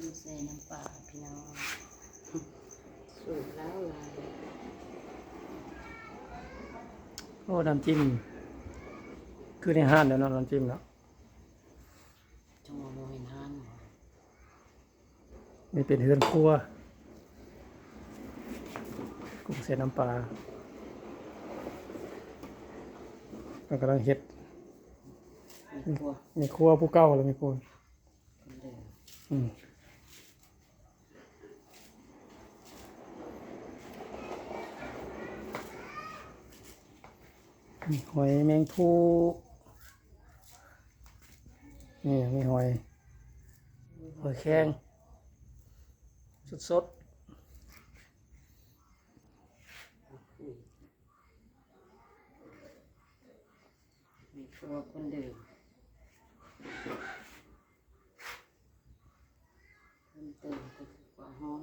มีใส่น้ำปลาพี่น้องสูตรแล้วลายโอ้น้ำจิ้มคือในห้างเดี๋ยวเนาะน้ำจิ้มเนาะจังหวะโมเห็นหันนี่เป็นเฮือนครัวกุ้งใส่น้ำปลามันกำลังเฮ็ดมีครัวมีครัวผู้เก่าแล้วมีคนคนเดิมอืม มีหอยแมงภูนี่มีหอยหอยแครงสดสดมีครัวคนเดิมเพิ่มเติมก็คือกว่าหอง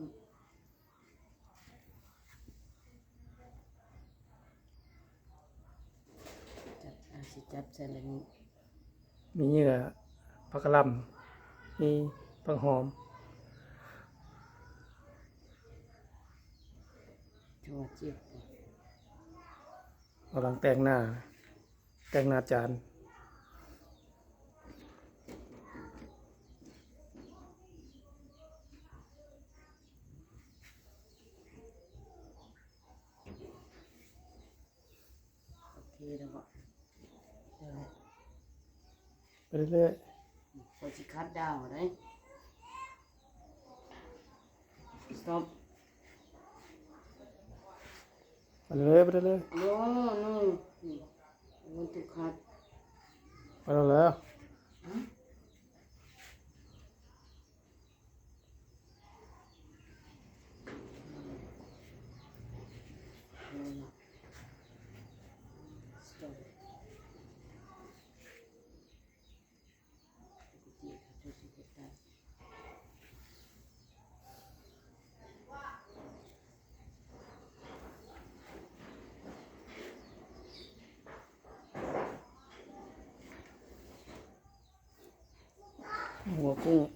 จับอาสิ จับใส่ละนี้ๆมีเหยื่อผักกะหล่ำมีผักหอมจังหวะเจี๊ยบกำลังแต่งหน้า แต่งหน้าจานโอเคแล้วก็เดี๋ยว ไปเรื่อยพอสิคัดดาวได้ stop ๆไปเรื่อยๆไปเรื่อย no no I want to cut ๆไปแล้ว 我不